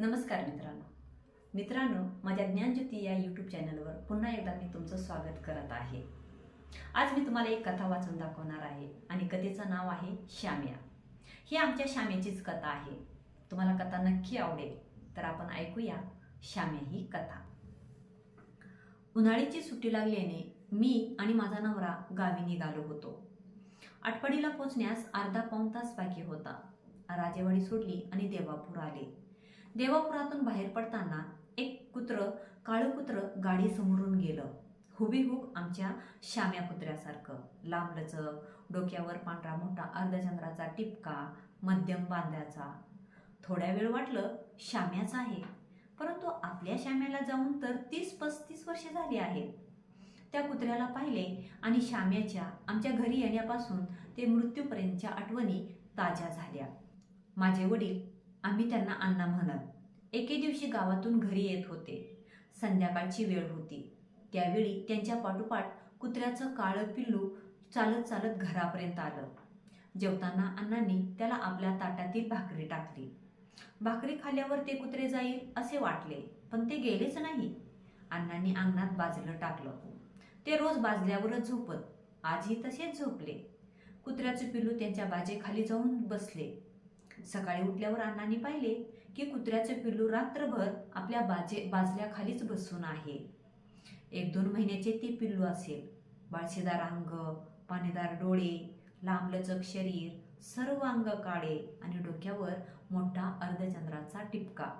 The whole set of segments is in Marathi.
नमस्कार मित्रांनो. मित्रांनो माझ्या ज्ञानज्योती या यूट्यूब चॅनलवर पुन्हा एकदा मी तुमचं स्वागत करत आहे. आज मी तुम्हाला एक कथा वाचून दाखवणार आहे आणि कथेचं नाव आहे श्याम्या. ही आमच्या श्याम्याचीच कथा आहे. तुम्हाला कथा नक्की आवडेल तर आपण ऐकूया श्याम्या ही कथा. उन्हाळीची सुट्टी लागल्याने मी आणि माझा नवरा गावी निघालो होतो. आटपाडीला पोचण्यास अर्धा पाऊण तास बाकी होता. राजेवाडी सोडली आणि देवापूर आले. देवापुरातून बाहेर पडताना एक कुत्र काळं कुत्र गाडी समोरून गेलं. हुबीहूब आमच्या श्याम्या कुत्र्यासारखं. लांबलचक डोक्यावर पांढरा मोठा अर्धचंद्राचा टिपका मध्यम बांध्याचा थोड्या वेळ वाटलं श्याम्याच आहे. परंतु आपल्या श्याम्याला जाऊन तर तीस पस्तीस वर्षे झाली आहेत. त्या कुत्र्याला पाहिले आणि श्याम्याच्या आमच्या घरी येण्यापासून ते मृत्यूपर्यंतच्या आठवणी ताज्या झाल्या. माझे वडील आम्ही त्यांना अण्णा म्हणत एके दिवशी गावातून घरी येत होते. संध्याकाळची वेळ होती. त्यावेळी त्यांच्या पाठोपाठ कुत्र्याचं काळं पिल्लू चालत चालत घरापर्यंत आलं. जेवताना अण्णांनी त्याला आपल्या ताटातील भाकरी टाकली. भाकरी खाल्ल्यावर ते कुत्रे जाईल असे वाटले पण ते गेलेच नाही. अण्णांनी अंगणात बाजलं टाकलं. ते रोज बाजल्यावरच झोपत आजही तसेच झोपले. कुत्र्याचे पिल्लू त्यांच्या बाजेखाली जाऊन बसले. सकाळी उठल्यावर अण्णांनी पाहिले की कुत्र्याचे पिल्लू रात्रभर आपल्या बाजे बाजल्याखालीच बसून आहे. एक दोन महिन्याचे ते पिल्लू असेल. बाळशेदार अंग पाणीदार डोळे लांबलचक शरीर सर्व अंग काळे आणि डोक्यावर मोठा अर्धचंद्राचा टिपका.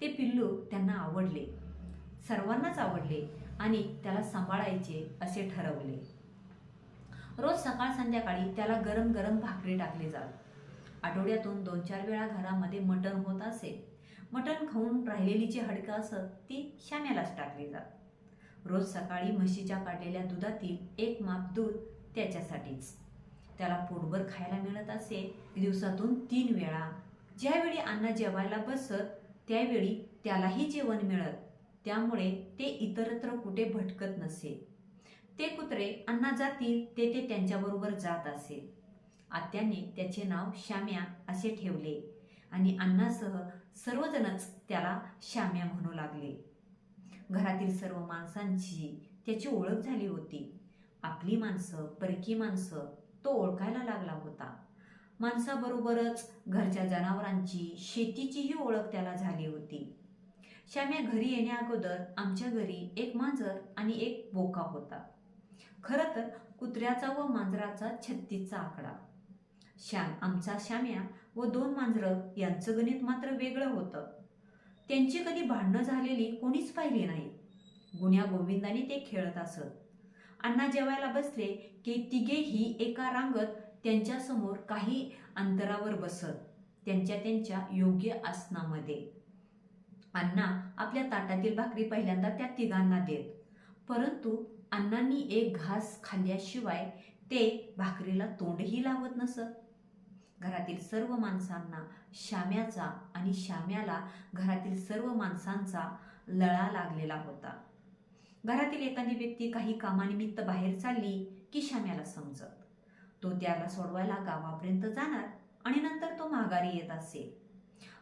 ते पिल्लू त्यांना आवडले. सर्वांनाच आवडले आणि त्याला सांभाळायचे असे ठरवले. रोज सकाळ संध्याकाळी त्याला गरम गरम भाकरी टाकली जात. आठवड्यातून दोन चार वेळा घरामध्ये मटण होत असे. मटण खाऊन राहिलेली जी हडकं असत ती शाम्यालाच टाकली जात. रोज सकाळी म्हशीच्या काढलेल्या दुधातील एक माप दूध त्याच्यासाठीच. त्याला पोटभर खायला मिळत असे. दिवसातून तीन वेळा. ज्यावेळी अन्न जेवायला बसत त्यावेळी त्यालाही जेवण मिळत. त्यामुळे ते इतरत्र कुठे भटकत नसे. ते कुत्रे अन्ना जातील ते ते त्यांच्याबरोबर जात असे. आत्याने त्याचे नाव श्याम्या असे ठेवले आणि अण्णासह सर्वजणच त्याला श्याम्या म्हणू लागले. घरातील सर्व माणसांची त्याची ओळख झाली होती. आपली माणसं परकी माणसं तो ओळखायला लागला होता. माणसाबरोबरच घरच्या जनावरांची शेतीचीही ओळख त्याला झाली होती. श्याम्या घरी येण्या अगोदर आमच्या घरी एक मांजर आणि एक बोका होता. खरं तर कुत्र्याचा व मांजराचा छत्तीसचा आकडा. श्याम आमचा श्याम्या व दोन मांजरं यांचं गणित मात्र वेगळं होतं. त्यांची कधी भांडणं झालेली कोणीच पाहिली नाही. गुण्या गोविंदाने ते खेळत असत. अण्णा जेवायला बसले की तिघेही एका रांगत त्यांच्यासमोर काही अंतरावर बसत त्यांच्या त्यांच्या योग्य आसनामध्ये. अण्णा आपल्या ताटातील भाकरी पहिल्यांदा त्या तिघांना देत परंतु अण्णांनी एक घास खाल्ल्याशिवाय ते भाकरीला तोंडही लावत नसत. घरातील सर्व माणसांना श्याम्याचा आणि श्याम्याला घरातील सर्व माणसांचा लळा लागलेला होता. घरातील एखादी व्यक्ती काही कामानिमित्त बाहेर चालली की श्याम्याला समजत. तो त्याला सोडवायला गावापर्यंत जाणार आणि नंतर तो माघारी येत असे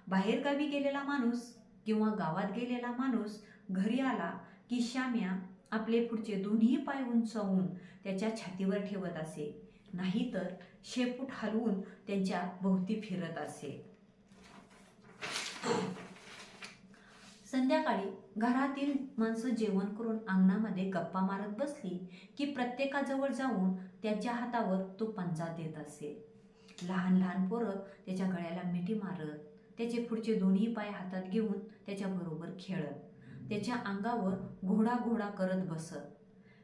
बाहेर गावी गेलेला माणूस किंवा गावात गेलेला माणूस घरी आला की श्याम्या आपले पुढचे दोन्ही पाय उंचावून त्याच्या छातीवर ठेवत असे. नाहीतर शेपूट हलवून त्यांच्या भोवती फिरत असे. संध्याकाळी घरातील माणसं जेवण करून अंगणामध्ये गप्पा मारत बसली की प्रत्येकाजवळ जाऊन त्याच्या हातावर तो पंजा देत असे. लहान लहान पोरं त्याच्या गळ्याला मिठी मारत त्याचे पुढचे दोन्ही पाय हातात घेऊन त्याच्याबरोबर खेळत त्याच्या अंगावर घोडा घोडा करत बसत.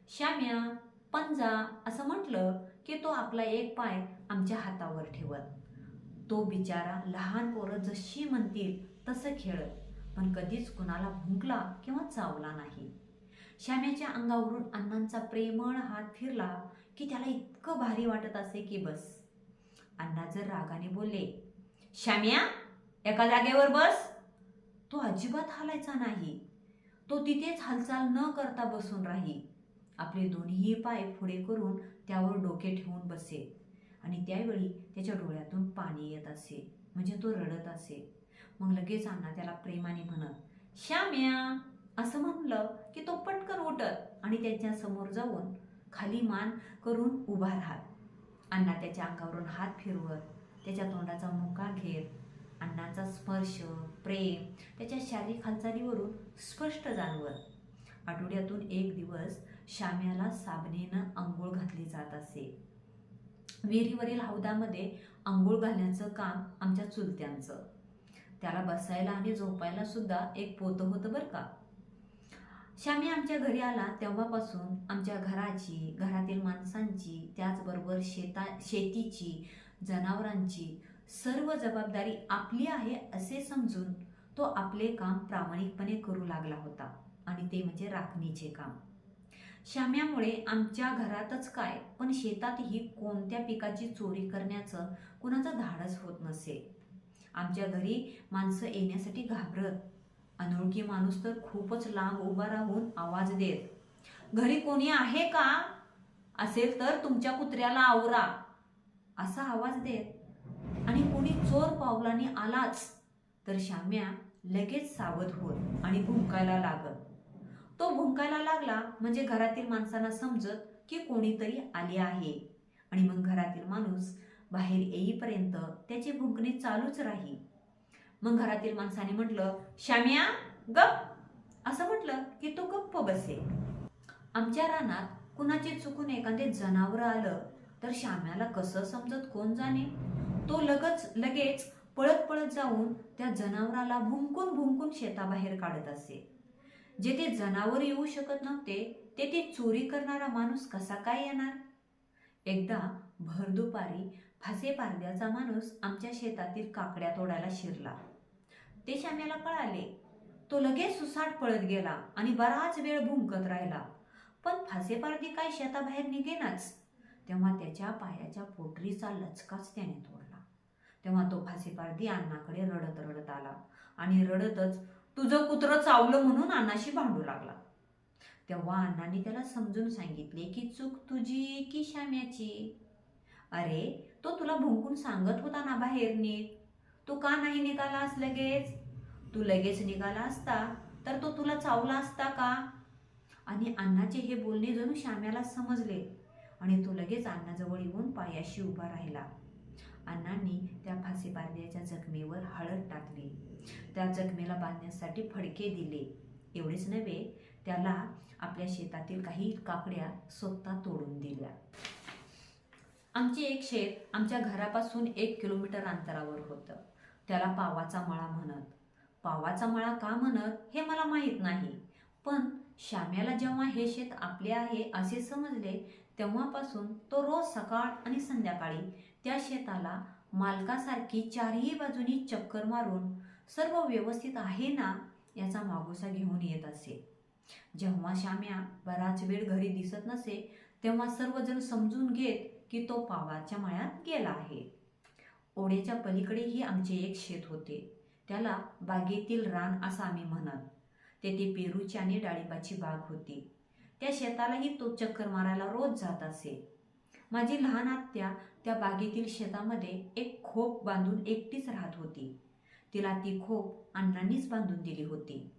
श्याम्या पंजा असं म्हटलं की तो आपला एक पाय आमच्या हातावर ठेवत. तो बिचारा लहान पोरं जशी म्हणतील तसं खेळत पण कधीच कुणाला भुंकला किंवा चावला नाही. श्याम्याच्या अंगावरून अण्णांचा प्रेमळ हात फिरला की त्याला इतकं भारी वाटत असे की बस. अण्णा जर रागाने बोलले श्याम्या एका जागेवर बस. तो अजिबात हालायचा नाही. तो तिथेच हालचाल न करता बसून राही आपले दोन्ही पाय पुढे करून त्यावर डोके ठेवून बसे. आणि त्यावेळी त्याच्या डोळ्यातून पाणी येत असे म्हणजे तो रडत असे. मग लगेच अण्णा त्याला प्रेमाने म्हणत श्याम्या असं म्हणलं की तो पटकन उठत आणि त्याच्यासमोर जाऊन खाली मान करून उभा राहत. अण्णा त्याच्या अंगावरून हात फिरवत त्याच्या तोंडाचा मुका घेत अण्णाचा स्पर्श प्रेम त्याच्या शारीरिक हालचालीवरून स्पष्ट जाणवत. आठवड्यातून एक दिवस श्याम्याला साबणेनं आंघोळ घातली जात असे. विहिरीवरील हौदामध्ये आंघोळ घालण्याचं काम आमच्या चुलत्यांचं. त्याला बसायला आणि झोपायला सुद्धा एक पोतं होतं बरं का? श्यामी आमच्या घरी आला तेव्हापासून आमच्या घराची घरातील माणसांची त्याचबरोबर शेता शेतीची जनावरांची सर्व जबाबदारी आपली आहे असे समजून तो आपले काम प्रामाणिकपणे करू लागला होता. आणि ते म्हणजे राखणीचे काम. श्याम्यामुळे आमच्या घरातच काय पण शेतातही कोणत्या पिकाची चोरी करण्याचं कुणाचं धाडस होत नसे. आमच्या घरी माणसं येण्यासाठी घाबरत. अनोळखी माणूस तर खूपच लांब उभा राहून आवाज देत घरी कोणी आहे का? असेल तर तुमच्या कुत्र्याला आवरा. असा आवाज देत. आणि कोणी चोर पावलाने आलाच तर श्याम्या लगेच सावध होत आणि भुंकायला लागत. तो भुंकायला लागला म्हणजे घरातील माणसांना समजत की कोणीतरी आले आहे. आणि मग घरातील माणूस बाहेर येईपर्यंत त्याची भुंकणे चालूच राही मग घरातील माणसाने म्हटलं श्याम्या गप. असं म्हटलं की तो गप्प बसे आमच्या रानात कुणाचे चुकून एखादे जनावर आलं तर श्याम्याला कसं समजत कोण जाणे? तो लगच लगेच पळत पळत जाऊन त्या जनावराला भुंकून भुंकून शेताबाहेर काढत असे. जेथे जनावर येऊ शकत नव्हते तेथे चोरी करणारा माणूस कसा काय येणार? एकदा भरदुपारी फासे पारद्याचा माणूस आमच्या शेतातील काकड्या तोडायला शिरला. ते श्याम्याला कळाले तो लगेच सुसाट पळत गेला आणि बराच वेळ भुंकत राहिला. पण फासे पारदी काय शेताबाहेर निघेनाच. तेव्हा त्याच्या पायाच्या पोटरीचा लचकाच त्याने तोडला. तेव्हा तो फासे पारदी अण्णाकडे रडत रडत आला आणि रडतच तुझं कुत्रं चावलं म्हणून अण्णाशी भांडू लागला. तेव्हा अण्णांनी त्याला समजून सांगितले की चूक तुझी की श्याम्याची? अरे तो तुला भुंकून सांगत होता ना बाहेर नीट. तू का नाही निघालास लगेच? तू लगेच निघाला असता तर तो तुला चावला असता का? आणि अण्णाचे हे बोलणे जणू श्याम्याला समजले आणि तो लगेच अण्णाजवळ येऊन पायाशी उभा राहिला. अण्णांनी त्या फासी बांधल्याच्या जखमेवर हळद टाकली. त्या जखमेला बांधण्यासाठी फडके दिले. एवढेच नव्हे त्याला आपल्या शेतातील काही काकड्या स्वतः तोडून दिल्या. आमचे एक शेत आमच्या घरापासून एक किलोमीटर अंतरावर होतं. त्याला पावाचा मळा म्हणत. पावाचा मळा का म्हणत हे मला माहीत नाही. पण श्याम्याला जेव्हा हे शेत आपले आहे असे समजले तेव्हापासून तो रोज सकाळ आणि संध्याकाळी त्या शेताला मालकासारखी चारही बाजूनी चक्कर मारून सर्व व्यवस्थित आहे ना याचा मागोसा घेऊन येत असे. जेव्हा श्याम्या बराच वेळ घरी दिसत नसे तेव्हा सर्वजण समजून घेत की तो पावाच्या मळ्यात गेला आहे. ओढ्याच्या पलीकडेही आमचे एक शेत होते. त्याला बागेतील रान असं आम्ही म्हणत. तेथे पेरूची आणि डाळिंबाची बाग होती. त्या शेतालाही तो चक्कर मारायला रोज जात असे. माझी लहान आत्या त्या बागेतील शेतामध्ये एक खोप बांधून एकटीच राहत होती. तिला ती खोप अण्णांनीच बांधून दिली होती.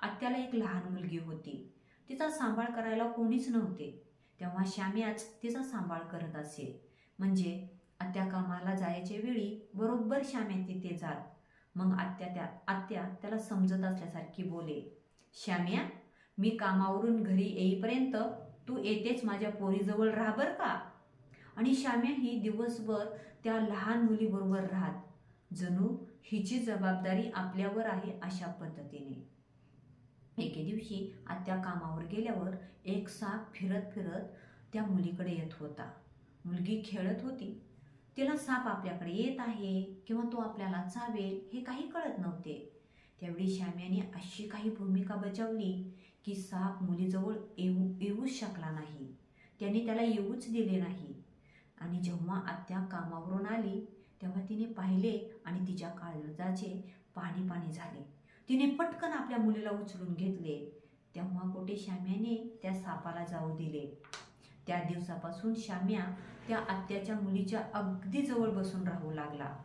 आत्याला एक लहान मुलगी होती. तिचा सांभाळ करायला कोणीच नव्हते. तेव्हा श्याम्याच तिचा सांभाळ करत असे. म्हणजे आत्या कामाला जायच्या वेळी बरोबर श्याम्या तिथे जात. मग आत्या त्या आत्या त्याला समजत असल्यासारखी बोले श्याम्या मी कामावरून घरी येईपर्यंत तू येतेच माझ्या पोरीजवळ राहा बरं का? आणि श्याम्या ही दिवसभर त्या लहान मुलीबरोबर राहत. जणू हिची जबाबदारी आपल्यावर आहे अशा पद्धतीने. एके दिवशी आत्या कामावर गेल्यावर एक साप फिरत फिरत त्या मुलीकडे येत होता. मुलगी खेळत होती. तिला साप आपल्याकडे येत आहे किंवा तो आपल्याला चावेल हे काही कळत नव्हते. त्यावेळी श्याम्याने अशी काही भूमिका बजावली की साप मुलीजवळ येऊ येऊच शकला नाही. त्याने त्याला येऊच दिले नाही. आणि जेव्हा आत्या कामावरून आली तेव्हा तिने पाहिले आणि तिच्या काळजाचे पाणी पाणी झाले. तिने पटकन आपल्या मुलीला उचलून घेतले. तेव्हा कोठे श्याम्याने त्या सापाला जाऊ दिले. त्या दिवसापासून श्याम्या त्या आत्याच्या मुलीच्या अगदी जवळ बसून राहू लागला.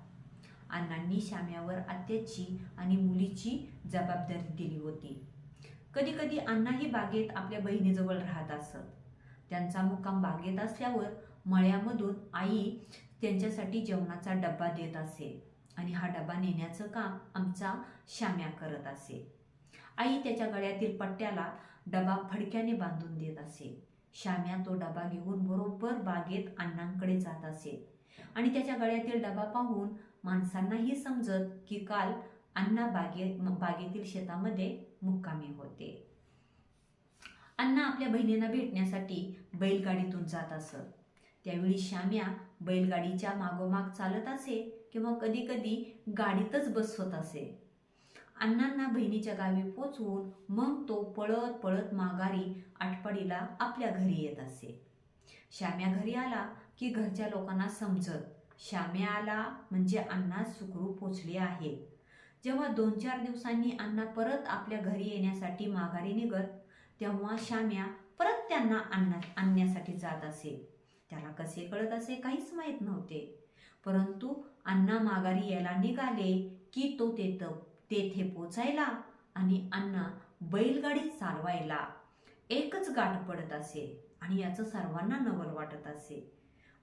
अण्णांनी श्याम्यावर आत्याची आणि मुलीची जबाबदारी दिली होती. कधी कधी अण्णाही बागेत आपल्या बहिणीजवळ राहत असत. त्यांचा मुक्काम बागेत असल्यावर मळ्यामधून आई त्यांच्यासाठी जेवणाचा डब्बा देत असे. आणि हा डबा नेण्याचं काम आमचा श्याम्या करत असे. आई त्याच्या गळ्यातील पट्ट्याला डबा फडक्याने बांधून देत असे. श्याम्या तो डबा घेऊन बरोबर बागेत अण्णांकडे जात असे. आणि त्याच्या गळ्यातील डबा पाहून माणसांनाही समजत की काल अण्णा बागे बागेतील शेतामध्ये मुक्कामी होते. अण्णा आपल्या बहिणींना भेटण्यासाठी बैलगाडीतून जात असत. त्यावेळी श्याम्या बैलगाडीच्या मागोमाग चालत असे किंवा कधी कधी गाडीतच बसवत असे. अण्णांना बहिणीच्या गावी पोचवून मग तो पळत पळत माघारी आटपाडीला आपल्या घरी येत असे. श्याम्या घरी आला की घरच्या लोकांना समजत श्याम्या आला म्हणजे अण्णा सुखरू पोचले आहे जेव्हा दोन चार दिवसांनी अण्णा परत आपल्या घरी येण्यासाठी माघारी निघत तेव्हा श्याम्या परत त्यांना आणण्या आणण्यासाठी जात असे. त्याला कसे कळत असे काहीच माहीत नव्हते. परंतु अण्णा माघारी यायला निघाले की तो तेथ तेथे पोचायला आणि अण्णा बैलगाडी चालवायला. एकच गाठ पडत असे आणि याचं सर्वांना नवल वाटत असे.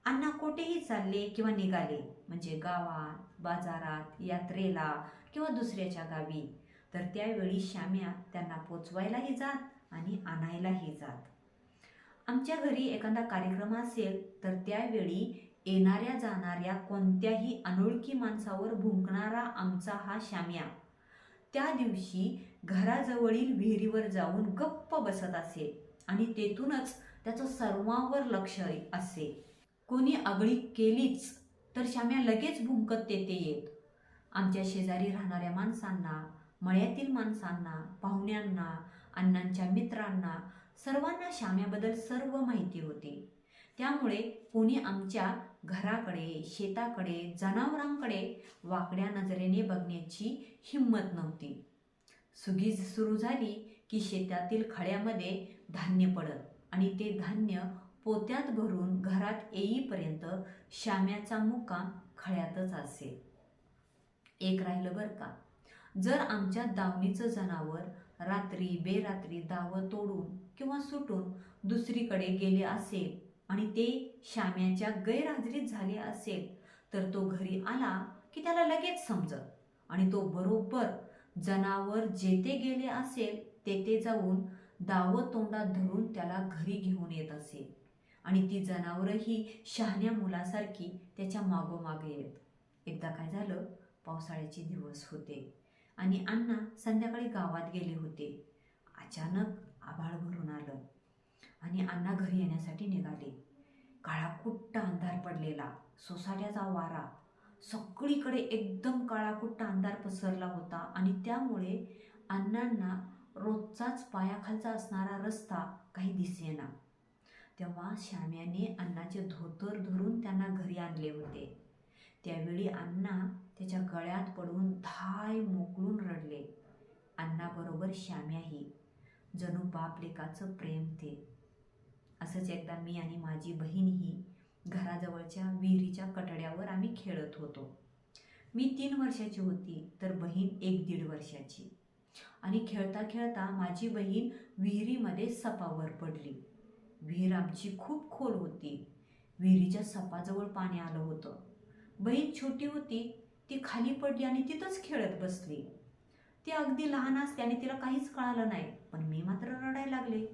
अण्णा कोठेही चालले किंवा निघाले म्हणजे गावात बाजारात यात्रेला किंवा दुसऱ्याच्या गावी तर त्यावेळी श्याम्या त्यांना पोचवायलाही जात आणि आणायलाही जात. आमच्या घरी एखादा कार्यक्रम असेल तर त्यावेळी येणाऱ्या जाणाऱ्या कोणत्याही अनोळखी माणसावर भुंकणारा आमचा हा श्याम्या त्या दिवशी घराजवळील विहिरीवर जाऊन गप्प बसत असे आणि तेथूनच त्याचं सर्वांवर लक्ष असे. कोणी आगळी केलीच तर श्याम्या लगेच भुंकत तेथे येत. आमच्या शेजारी राहणाऱ्या माणसांना मळ्यातील माणसांना पाहुण्यांना अण्णांच्या मित्रांना सर्वांना श्याम्याबद्दल सर्व माहिती होती. त्यामुळे कोणी आमच्या घराकडे शेताकडे जनावरांकडे वाकड्या नजरेने बघण्याची हिंमत नव्हती. सुगीज सुरू झाली की शेतातील खड्यामध्ये धान्य पडत आणि ते धान्य पोत्यात भरून घरात येईपर्यंत श्याम्याचा मुक्काम खळ्यातच असे. एक राहिलं बरं का? जर आमच्या दावणीचं जनावर रात्री बेरात्री दावं तोडून किंवा सुटून दुसरीकडे गेले असेल आणि ते श्याम्याच्या गैरहजेरीत झाले असेल तर तो घरी आला की त्याला लगेच समजत आणि तो बरोबर जनावर जेथे गेले असेल तेथे जाऊन दावत तोंडात धरून त्याला घरी घेऊन येत असेल आणि ती जनावरही शहाण्या मुलासारखी त्याच्या मागोमागे येत. एकदा काय झालं? पावसाळ्याचे दिवस होते आणि अण्णा संध्याकाळी गावात गेले होते. अचानक आभाळ भरून आलं. आणि अण्णा घरी येण्यासाठी निघाले. काळाकुट्ट अंधार पडलेला. सोसाट्याचा वारा. सगळीकडे एकदम काळाकुट्ट अंधार पसरला होता आणि त्यामुळे अण्णांना रोजचाच पायाखालचा असणारा रस्ता काही दिसेना. तेव्हा श्याम्याने अण्णाचे धोतर धरून त्यांना घरी आणले होते. त्यावेळी अण्णा त्याच्या गळ्यात पडून धाय मोकळून रडले. अण्णाबरोबर श्याम्याही. जणू बाप लेकाचं प्रेम ते. असंच एकदा मी आणि माझी बहीणही घराजवळच्या विहिरीच्या कटड्यावर आम्ही खेळत होतो. मी तीन वर्षाची होती तर बहीण एक दीड वर्षाची. आणि खेळता खेळता माझी बहीण विहिरीमध्ये सपावर पडली. विहीर आमची खूप खोल होती. विहिरीच्या सपाजवळ पाणी आलं होतं. बहीण छोटी होती ती खाली पडली आणि तिथंच खेळत बसली. ती अगदी लहान असल्याने तिला काहीच कळालं नाही. पण मी मात्र रडायला लागले.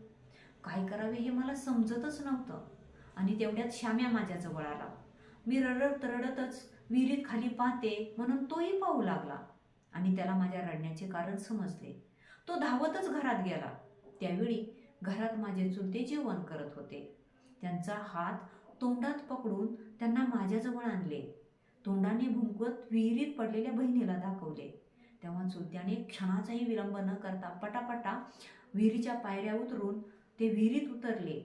काय करावे हे मला समजतच नव्हतं. आणि तेवढ्यात श्याम्या माझ्याजवळ आला. मी रडत रडतच विहिरीत खाली पाहते म्हणून तोही पाहू लागला. आणि त्याला माझ्या रडण्याचे कारण समजले. तो धावतच घरात गेला. त्यावेळी घरात माझे चुलते जेवण करत होते. त्यांचा हात तोंडात पकडून त्यांना माझ्याजवळ आणले. तोंडाने भुंकवत विहिरीत पडलेल्या बहिणीला दाखवले. तेव्हा चुलत्याने क्षणाचाही विलंब न करता पटापटा विहिरीच्या पायऱ्या उतरून ते विहिरीत उतरले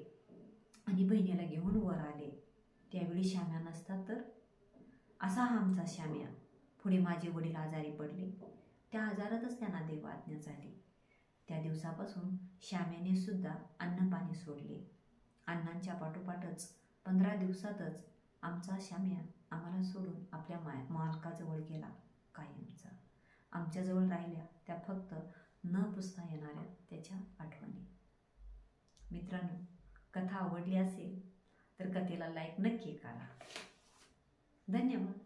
आणि बहिणीला घेऊन वर आले. त्यावेळी श्याम्या नसतात तर? असा हा आमचा श्याम्या. पुढे माझे वडील आजारी पडले. त्या आजारातच त्यांना देवाज्ञा झाली. त्या दिवसापासून श्याम्याने सुद्धा अन्नपाणी सोडले. अण्णांच्या पाठोपाठच पंधरा दिवसातच आमचा श्याम्या आम्हाला सोडून आपल्या माय मालकाजवळ गेला कायमचा. आमच्याजवळ राहिल्या त्या फक्त न पुसता येणाऱ्या त्याच्या आठवणी. मित्रांनो कथा आवडली असेल तर कथेला लाईक नक्की करा. धन्यवाद.